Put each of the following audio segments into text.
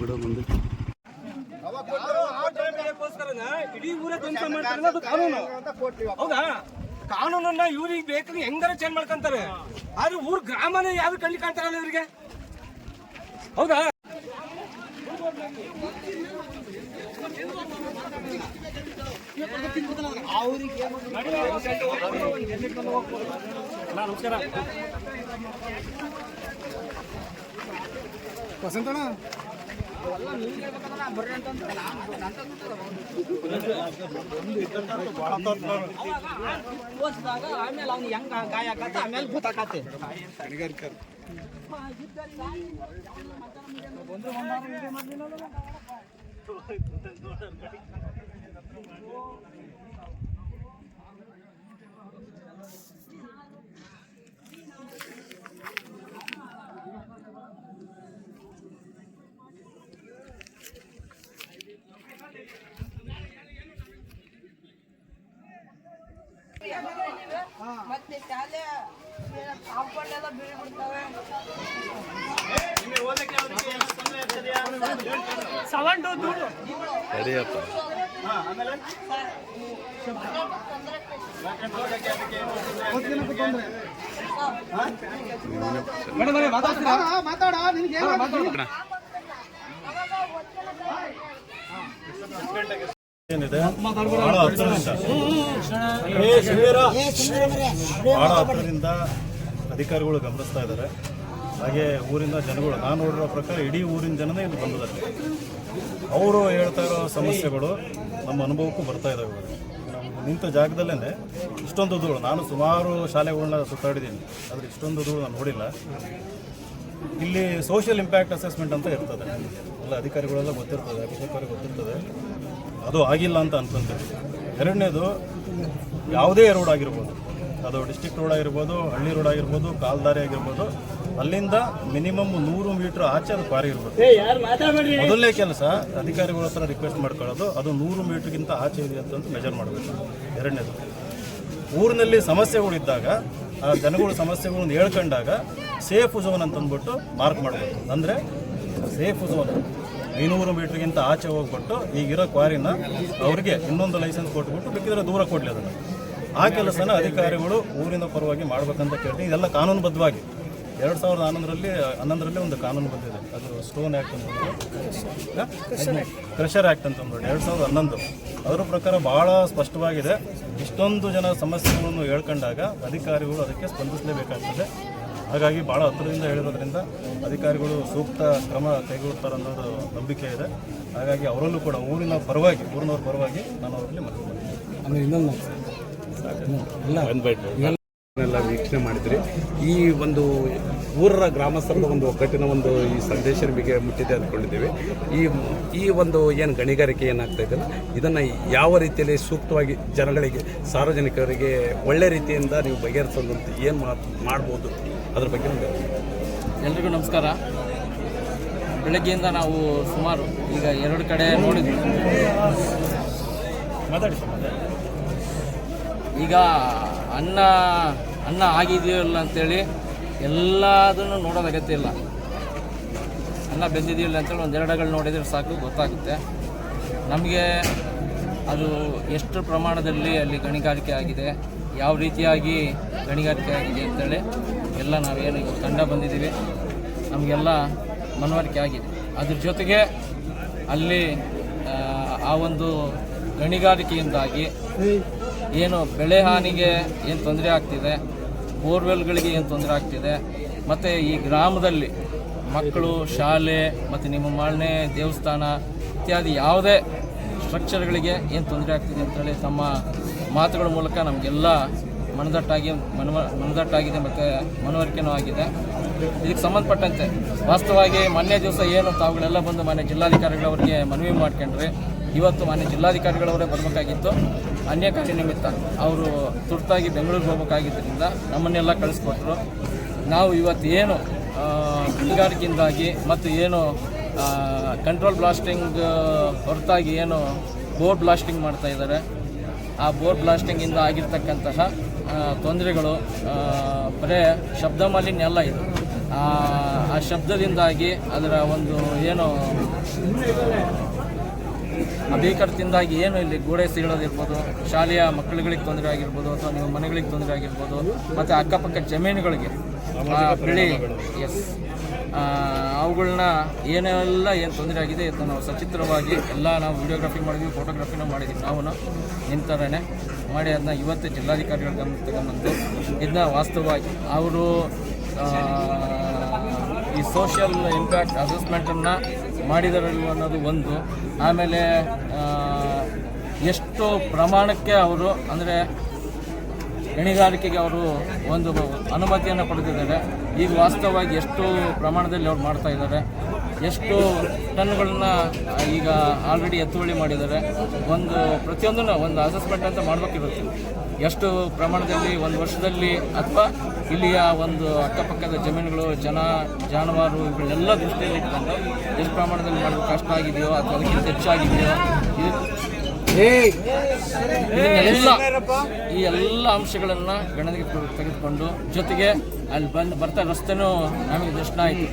ಬಿಡು ಮುಂದೆ ಇಡೀ ಊರೇ ಧ್ವಂಸ ಮಾಡ್ತಾರೆ ಅದು ಕಾನೂನು ಹೌದಾ ಕಾನೂನನ್ನ ಇವ್ರಿಗೆ ಬೇಕಾದ್ರೆ ಹೆಂಗಾರ ಚೇಂಜ್ ಮಾಡ್ಕೊಂತಾರೆ. ಆದ್ರೆ ಊರ್ ಗ್ರಾಮನೇ ಯಾರು ಕಣ್ಣಿ ಕಾಣ್ತಾರಲ್ಲ ಇವ್ರಿಗೆ. ಹೌದಾ? ಓದಿಸಿದಾಗ ಆಮೇಲೆ ಅವ್ನು ಹೆಂಗ ಗಾಯ ಆಗತ್ತೆ ಆಮೇಲೆ ಗೊತ್ತಾಗತ್ತೆ ಮತ್ತೆ ಶಾಲೆ ಕಾಂಪೌಂಡ್ ಎಲ್ಲ ಬೀಳಿ ಬಿಡ್ತವೆ. ಸರಿಯಪ್ಪ. ಏನಿದೆ? ಬಹಳ ಹತ್ತಿರದಿಂದ ಬಹಳ ಹತ್ತಿರದಿಂದ ಅಧಿಕಾರಿಗಳು ಗಮನಿಸ್ತಾ ಇದ್ದಾರೆ. ಹಾಗೆ ಊರಿಂದ ಜನಗಳು ನಾನು ನೋಡಿರೋ ಪ್ರಕಾರ ಇಡೀ ಊರಿನ ಜನನೇ ಇಲ್ಲಿ ಬಂದಿದ್ದಾರೆ ಅವರು ಹೇಳ್ತಾ ಇರೋ ಸಮಸ್ಯೆಗಳು ನಮ್ಮ ಅನುಭವಕ್ಕೂ ಬರ್ತಾ ಇದ್ದಾವೆ ನಿಂತ ಜಾಗದಲ್ಲೇ ಇಷ್ಟೊಂದು ಧೂಳು. ನಾನು ಸುಮಾರು ಶಾಲೆಗಳನ್ನ ಸುತ್ತಾಡಿದ್ದೀನಿ. ಆದರೆ ಇಷ್ಟೊಂದು ಧೂಳು ನಾನು ನೋಡಿಲ್ಲ. ಇಲ್ಲಿ ಸೋಷಿಯಲ್ ಇಂಪ್ಯಾಕ್ಟ್ ಅಸೆಸ್ಮೆಂಟ್ ಅಂತ ಇರ್ತದೆ. ಎಲ್ಲ ಅಧಿಕಾರಿಗಳೆಲ್ಲ ಗೊತ್ತಿರ್ತದೆ ಅಭಿಷೇಕರಿಗೆ ಗೊತ್ತಿರ್ತದೆ. ಅದು ಆಗಿಲ್ಲ ಅಂತ ಅನ್ಕೊಂತೀವಿ ಎರಡನೇದು ಯಾವುದೇ ರೋಡ್ ಆಗಿರ್ಬೋದು. ಅದು ಡಿಸ್ಟಿಕ್ ರೋಡ್ ಆಗಿರ್ಬೋದು ಹಳ್ಳಿ ರೋಡ್ ಆಗಿರ್ಬೋದು ಕಾಲ್ದಾರಿ ಆಗಿರ್ಬೋದು ಅಲ್ಲಿಂದ ಮಿನಿಮಮ್ ನೂರು ಮೀಟರ್ ಆಚೆ ಅದು ಪಾರಿ ಇರ್ಬೋದು ಮೊದಲನೇ ಕೆಲಸ ಅಧಿಕಾರಿಗಳ ಹತ್ರ ರಿಕ್ವೆಸ್ಟ್ ಮಾಡ್ಕೊಳ್ಳೋದು. ಅದು ನೂರು ಮೀಟ್ರ್ಗಿಂತ ಆಚೆ ಇದೆ ಅಂತ ಮೆಜರ್ ಮಾಡಬೇಕು. ಎರಡನೇದು. ಊರಿನಲ್ಲಿ ಸಮಸ್ಯೆಗಳಿದ್ದಾಗ ಆ ಜನಗಳ ಸಮಸ್ಯೆಗಳನ್ನ ಹೇಳ್ಕೊಂಡಾಗ ಸೇಫ್ ಝೋನ್ ಅಂತಂದ್ಬಿಟ್ಟು ಮಾರ್ಕ್ ಮಾಡಬೇಕು. ಅಂದರೆ ಸೇಫ್ ಝೋನ್ ಐನೂರು ಮೀಟ್ರಿಗಿಂತ ಆಚೆ ಹೋಗ್ಬಿಟ್ಟು ಈಗಿರೋ ಕ್ವಾರಿನ ಅವ್ರಿಗೆ ಇನ್ನೊಂದು ಲೈಸೆನ್ಸ್ ಕೊಟ್ಬಿಟ್ಟು ಬೇಕಿದ್ರೆ ದೂರ ಕೊಡಲಿ ಅದನ್ನು. ಆ ಕೆಲಸನ ಅಧಿಕಾರಿಗಳು ಊರಿನ ಪರವಾಗಿ ಮಾಡಬೇಕಂತ ಕೇಳ್ತೀನಿ. ಇದೆಲ್ಲ ಕಾನೂನುಬದ್ಧವಾಗಿ. ಎರಡು ಸಾವಿರದ ಹನ್ನೊಂದರಲ್ಲಿ ಹನ್ನೊಂದರಲ್ಲಿ ಒಂದು ಕಾನೂನು ಬಂದಿದೆ. ಅದು ಸ್ಟೋನ್ ಆ್ಯಕ್ಟ್ ಅಂತ ಕ್ರೆಷರ್ ಆ್ಯಕ್ಟ್ ಅಂತ ಅಂದ್ಬಿಟ್ಟು ಎರಡು ಸಾವಿರದ ಹನ್ನೊಂದು. ಅದರ ಪ್ರಕಾರ ಭಾಳ ಸ್ಪಷ್ಟವಾಗಿದೆ. ಇಷ್ಟೊಂದು ಜನ ಸಮಸ್ಯೆಗಳನ್ನು ಹೇಳ್ಕೊಂಡಾಗ ಅಧಿಕಾರಿಗಳು ಅದಕ್ಕೆ ಸ್ಪಂದಿಸಲೇಬೇಕಾಗ್ತದೆ. ಹಾಗಾಗಿ ಭಾಳ ಹತ್ತಿರದಿಂದ ಹೇಳಿರೋದ್ರಿಂದ ಅಧಿಕಾರಿಗಳು ಸೂಕ್ತ ಕ್ರಮ ಕೈಗೊಳ್ಳುತ್ತಾರೆ ಅನ್ನೋದು ನಂಬಿಕೆ ಇದೆ. ಹಾಗಾಗಿ ಅವರಲ್ಲೂ ಕೂಡ ಊರಿನ ಪರವಾಗಿ ಊರಿನವ್ರ ಪರವಾಗಿ ನಾನು ಅವರಲ್ಲಿ ಮನವಿ ಮಾಡ್ತೀನಿ. ಎಲ್ಲ ವೀಕ್ಷಣೆ ಮಾಡಿದ್ರಿ. ಈ ಒಂದು ಊರರ ಗ್ರಾಮಸ್ಥರದ ಒಂದು ಒಗ್ಗಟ್ಟಿನ ಒಂದು ಈ ಸಂದೇಶ ನಿಮಗೆ ಮುಟ್ಟಿದೆ ಅಂದ್ಕೊಂಡಿದ್ದೀವಿ. ಈ ಈ ಒಂದು ಏನು ಗಣಿಗಾರಿಕೆ ಏನಾಗ್ತಾ ಇದೆಯಲ್ಲ ಇದನ್ನು ಯಾವ ರೀತಿಯಲ್ಲಿ ಸೂಕ್ತವಾಗಿ ಜನಗಳಿಗೆ ಸಾರ್ವಜನಿಕರಿಗೆ ಒಳ್ಳೆ ರೀತಿಯಿಂದ ನೀವು ಬಗೆಹರಿಸೋದಂತ ಏನು ಮಾಡ್ಬೋದು? ಅದ್ರ ಬಗ್ಗೆ ಎಲ್ರಿಗೂ ನಮಸ್ಕಾರ. ಬೆಳಗ್ಗೆಯಿಂದ ನಾವು ಸುಮಾರು ಈಗ ಎರಡು ಕಡೆ ನೋಡಿದ್ವಿ. ಮಾತಾಡಿ. ಈಗ ಅನ್ನ ಅನ್ನ ಆಗಿದೆಯಲ್ಲ ಅಂತೇಳಿ ಎಲ್ಲದನ್ನು ನೋಡೋದು ಅಗತ್ಯ ಇಲ್ಲ. ಅನ್ನ ಬೆಂದಿದೆಯೋ ಇಲ್ಲ ಅಂತೇಳಿ ಒಂದೆರಡುಗಳು ನೋಡಿದರೆ ಸಾಕು ಗೊತ್ತಾಗುತ್ತೆ. ನಮಗೆ ಅದು ಎಷ್ಟು ಪ್ರಮಾಣದಲ್ಲಿ ಅಲ್ಲಿ ಗಣಿಗಾರಿಕೆ ಆಗಿದೆ ಯಾವ ರೀತಿಯಾಗಿ ಗಣಿಗಾರಿಕೆ ಆಗಿದೆ ಅಂತೇಳಿ ಎಲ್ಲ ನಾವೇನು ತಂಡ ಬಂದಿದ್ದೀವಿ. ನಮಗೆಲ್ಲ ಮನವರಿಕೆ ಆಗಿದೆ. ಅದ್ರ ಜೊತೆಗೆ ಅಲ್ಲಿ ಆ, ಆ ಒಂದು ಗಣಿಗಾರಿಕೆಯಿಂದಾಗಿ ಏನು ಬೆಳೆ ಹಾನಿಗೆ ಏನು ತೊಂದರೆ ಆಗ್ತಿದೆ ಬೋರ್ವೆಲ್ಗಳಿಗೆ ಏನು ತೊಂದರೆ ಆಗ್ತಿದೆ ಮತ್ತು ಈ ಗ್ರಾಮದಲ್ಲಿ ಮಕ್ಕಳು ಶಾಲೆ ಮತ್ತು ನಿಮ್ಮ ಮಾಳನೆ ದೇವಸ್ಥಾನ ಇತ್ಯಾದಿ ಯಾವುದೇ ಸ್ಟ್ರಕ್ಚರ್ಗಳಿಗೆ ಏನು ತೊಂದರೆ ಆಗ್ತಿದೆ ಅಂತೇಳಿ ತಮ್ಮ ಮಾತುಗಳ ಮೂಲಕ ನಮಗೆಲ್ಲ ಮನದಟ್ಟಾಗಿ ಮನವ ಮನದಟ್ಟಾಗಿದೆ ಮತ್ತು ಮನವರಿಕೆನೂ ಆಗಿದೆ. ಇದಕ್ಕೆ ಸಂಬಂಧಪಟ್ಟಂತೆ ವಾಸ್ತವವಾಗಿ ಮೊನ್ನೆ ದಿವಸ ಏನು ತಾವುಗಳೆಲ್ಲ ಬಂದು ಮಾನ್ಯ ಜಿಲ್ಲಾಧಿಕಾರಿಗಳವರಿಗೆ ಮನವಿ ಮಾಡ್ಕೊಂಡ್ರಿ ಇವತ್ತು ಮಾನ್ಯ ಜಿಲ್ಲಾಧಿಕಾರಿಗಳವರೇ ಬರಬೇಕಾಗಿತ್ತು. ಅನ್ಯ ಕಾರ್ಯ ನಿಮಿತ್ತ ಅವರು ತುರ್ತಾಗಿ ಬೆಂಗಳೂರಿಗೆ ಹೋಗಬೇಕಾಗಿದ್ದರಿಂದ ನಮ್ಮನ್ನೆಲ್ಲ ಕಳಿಸ್ಕೊಟ್ರು. ನಾವು ಇವತ್ತು ಏನು ಆ, ಗಣಿಗಾರಿಕೆಯಿಂದಾಗಿ ಮತ್ತು ಏನು ಕಂಟ್ರೋಲ್ ಬ್ಲಾಸ್ಟಿಂಗ್ ಹೊರತಾಗಿ ಏನು ಬೋರ್ ಬ್ಲಾಸ್ಟಿಂಗ್ ಮಾಡ್ತಾ ಇದ್ದಾರೆ. ಆ ಬೋರ್ ಬ್ಲಾಸ್ಟಿಂಗಿಂದ ಆಗಿರ್ತಕ್ಕಂತಹ ತೊಂದರೆಗಳು ಬರೇ ಶಬ್ದ ಮಾಲಿನ್ಯ ಎಲ್ಲ ಇದೆ. ಆ ಶಬ್ದದಿಂದಾಗಿ ಅದರ ಒಂದು ಏನು ಅಭೀಕರದಿಂದಾಗಿ ಏನು ಇಲ್ಲಿ ಗೋಡೆ ಸಿಗೋದಿರ್ಬೋದು ಶಾಲೆಯ ಮಕ್ಕಳುಗಳಿಗೆ ತೊಂದರೆ ಆಗಿರ್ಬೋದು, ಅಥವಾ ನಿಮ್ಮ ಮನೆಗಳಿಗೆ ತೊಂದರೆ ಆಗಿರ್ಬೋದು, ಮತ್ತು ಅಕ್ಕಪಕ್ಕ ಜಮೀನುಗಳಿಗೆ ಬೆಳೆ ಎಸ್ ಅವುಗಳನ್ನ ಏನೆಲ್ಲ ಏನು ತೊಂದರೆ ಆಗಿದೆ ಇದನ್ನು ನಾವು ಸಚಿತ್ರವಾಗಿ ಎಲ್ಲ ನಾವು ವಿಡಿಯೋಗ್ರಫಿ ಮಾಡಿದ್ವಿ ಫೋಟೋಗ್ರಫಿನೂ ಮಾಡಿದ್ವಿ. ನಾವು ನಿಂತರೇ ಮಾಡಿ ಅದನ್ನ ಇವತ್ತು ಜಿಲ್ಲಾಧಿಕಾರಿಗಳ ಗಮನಕ್ಕೆ ತಗೊಂಬಂದು ಇದನ್ನ ವಾಸ್ತವವಾಗಿ ಅವರು ಈ ಸೋಷಿಯಲ್ ಇಂಪ್ಯಾಕ್ಟ್ ಅಸೆಸ್ಮೆಂಟನ್ನು ಮಾಡಿದಾರಲ್ವ ಅನ್ನೋದು ಒಂದು. ಆಮೇಲೆ ಎಷ್ಟು ಪ್ರಮಾಣಕ್ಕೆ ಅವರು ಅಂದರೆ ಗಣಿಗಾರಿಕೆಗೆ ಅವರು ಒಂದು ಅನುಮತಿಯನ್ನು ಪಡೆದಿದ್ದಾರೆ. ಈಗ ವಾಸ್ತವವಾಗಿ ಎಷ್ಟು ಪ್ರಮಾಣದಲ್ಲಿ ಅವ್ರು ಮಾಡ್ತಾ ಇದ್ದಾರೆ. ಎಷ್ಟು ಟನ್ಗಳನ್ನ ಈಗ ಆಲ್ರೆಡಿ ಎತ್ತುವಳಿ ಮಾಡಿದ್ದಾರೆ. ಒಂದು ಪ್ರತಿಯೊಂದನ್ನು ಒಂದು ಅಸೆಸ್ಮೆಂಟ್ ಅಂತ ಮಾಡಬೇಕಿರುತ್ತೆ ಎಷ್ಟು ಪ್ರಮಾಣದಲ್ಲಿ, ಒಂದು ವರ್ಷದಲ್ಲಿ ಅಥವಾ ಇಲ್ಲಿಯ ಒಂದು ಅಕ್ಕಪಕ್ಕದ ಜಮೀನುಗಳು, ಜನ, ಜಾನುವಾರು, ಇವುಗಳೆಲ್ಲ ದೃಷ್ಟಿಯಲ್ಲಿ ಇಟ್ಕೊಂಡು ಎಷ್ಟು ಪ್ರಮಾಣದಲ್ಲಿ ಮಾಡಬೇಕು ಕಷ್ಟ ಆಗಿದೆಯೋ, ಅಥವಾ ಅದಕ್ಕಿಂತ ಹೆಚ್ಚಾಗಿದೆಯೋ ಇದು ಇದನ್ನೆಲ್ಲ ಈ ಎಲ್ಲ ಅಂಶಗಳನ್ನ ಗಣನೆಗೆ ತೆಗೆ- ತೆಗೆದುಕೊಂಡು ಜೊತೆಗೆ ಅಲ್ಲಿ ಬಂದು ಬರ್ತಾ ರಸ್ತೆನೂ ನಮಗೆ ದರ್ಶನ ಆಯಿತು.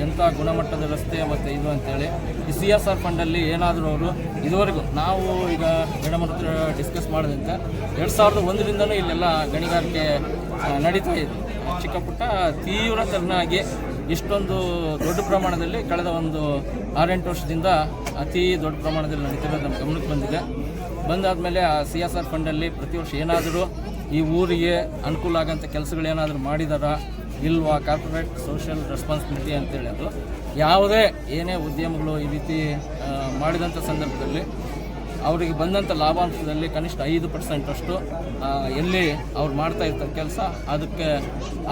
ಎಂಥ ಗುಣಮಟ್ಟದ ರಸ್ತೆ ಮತ್ತು ಇದು ಅಂತೇಳಿ. ಈ ಸಿ ಎಸ್ ಆರ್ ಫಂಡಲ್ಲಿ ಏನಾದರೂ ಅವರು ಇದುವರೆಗೂ ನಾವು ಈಗ ಮೇಡಮ್ ಡಿಸ್ಕಸ್ ಮಾಡಿದಂತೆ ಎರಡು ಸಾವಿರದ ಒಂದರಿಂದನೂ ಇಲ್ಲೆಲ್ಲ ಗಣಿಗಾರಿಕೆ ನಡೀತಾ ಇದೆ. ಚಿಕ್ಕ ಪುಟ್ಟ ತೀವ್ರ ತರನಾಗಿ ಇಷ್ಟೊಂದು ದೊಡ್ಡ ಪ್ರಮಾಣದಲ್ಲಿ ಕಳೆದ ಒಂದು ಆರೆಂಟು ವರ್ಷದಿಂದ ಅತಿ ದೊಡ್ಡ ಪ್ರಮಾಣದಲ್ಲಿ ನಡೀತಿರೋದು ನಮ್ಮ ಗಮನಕ್ಕೆ ಬಂದಿದೆ. ಬಂದಾದಮೇಲೆ ಆ ಸಿ ಎಸ್ ಆರ್ ಫಂಡಲ್ಲಿ ಪ್ರತಿ ವರ್ಷ ಏನಾದರೂ ಈ ಊರಿಗೆ ಅನುಕೂಲ ಆಗೋಂಥ ಕೆಲಸಗಳೇನಾದರೂ ಮಾಡಿದಾರಾ, ಇಲ್ವಾ? ಕಾರ್ಪೊರೇಟ್ ಸೋಷಿಯಲ್ ರೆಸ್ಪಾನ್ಸಿಬಿಲಿಟಿ ಅಂತೇಳಿ ಅದು. ಯಾವುದೇ ಏನೇ ಉದ್ಯಮಗಳು ಈ ರೀತಿ ಮಾಡಿದಂಥ ಸಂದರ್ಭದಲ್ಲಿ ಅವರಿಗೆ ಬಂದಂಥ ಲಾಭಾಂಶದಲ್ಲಿ ಕನಿಷ್ಠ ಐದು ಪರ್ಸೆಂಟಷ್ಟು ಎಲ್ಲಿ ಅವ್ರು ಮಾಡ್ತಾ ಇರ್ತಾರೆ ಕೆಲಸ, ಅದಕ್ಕೆ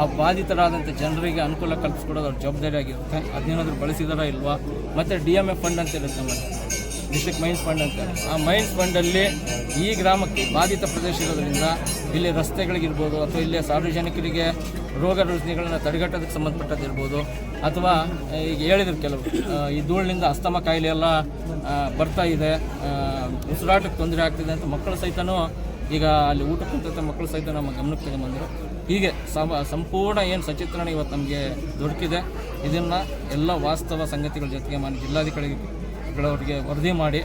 ಆ ಬಾಧಿತರಾದಂಥ ಜನರಿಗೆ ಅನುಕೂಲ ಕಲ್ಪಿಸ್ಕೊಡೋದು ಅವ್ರ ಜವಾಬ್ದಾರಿ ಆಗಿರುತ್ತೆ ಅದನ್ನೇನಾದರೂ ಬಳಸಿದಾರಾ ಇಲ್ವಾ? ಮತ್ತು ಡಿ ಎಂ ಎಫ್ ಫಂಡ್ ಅಂತ ಇರುತ್ತೆ ನಮ್ಮಲ್ಲಿ ಡಿಸ್ಟ್ರಿಕ್ಟ್ ಮೈನ್ಸ್ ಫಂಡ್ ಅಂತ ಆ ಮೈನ್ಸ್ ಫಂಡಲ್ಲಿ ಈ ಗ್ರಾಮಕ್ಕೆ ಬಾಧಿತ ಪ್ರದೇಶ ಇರೋದ್ರಿಂದ ಇಲ್ಲಿ ರಸ್ತೆಗಳಿಗಿರ್ಬೋದು ಅಥವಾ ಇಲ್ಲಿ ಸಾರ್ವಜನಿಕರಿಗೆ ರೋಗ ರುಜಿನಗಳನ್ನು ತಡೆಗಟ್ಟೋದಕ್ಕೆ ಸಂಬಂಧಪಟ್ಟದ್ದಿರ್ಬೋದು. ಅಥವಾ ಈಗ ಹೇಳಿದ್ರು ಕೆಲವು ಈ ಧೂಳಿನಿಂದ ಅಸ್ತಮ ಕಾಯಿಲೆ ಎಲ್ಲ ಬರ್ತಾ ಇದೆ ಉಸಿರಾಟಕ್ಕೆ ತೊಂದರೆ ಆಗ್ತಿದೆ ಅಂತ ಮಕ್ಕಳು ಸಹಿತನೂ ಈಗ ಅಲ್ಲಿ ಊಟ ಕುಂತ ಮಕ್ಕಳು ಸಹಿತ ನಮ್ಮ ಗಮನಕ್ಕೆ ಬಂದರು. ಹೀಗೆ ಸಮ, ಸಂಪೂರ್ಣ ಏನು ಸಚಿತ್ರಣ ಇವತ್ತು ನಮಗೆ ದೊರಕಿದೆ. ಇದನ್ನು ಎಲ್ಲ ವಾಸ್ತವ ಸಂಗತಿಗಳ ಜೊತೆಗೆ ಮಾನ್ಯ ಜಿಲ್ಲಾಧಿಕಾರಿಗಳವರಿಗೆ ವರದಿ ಮಾಡಿ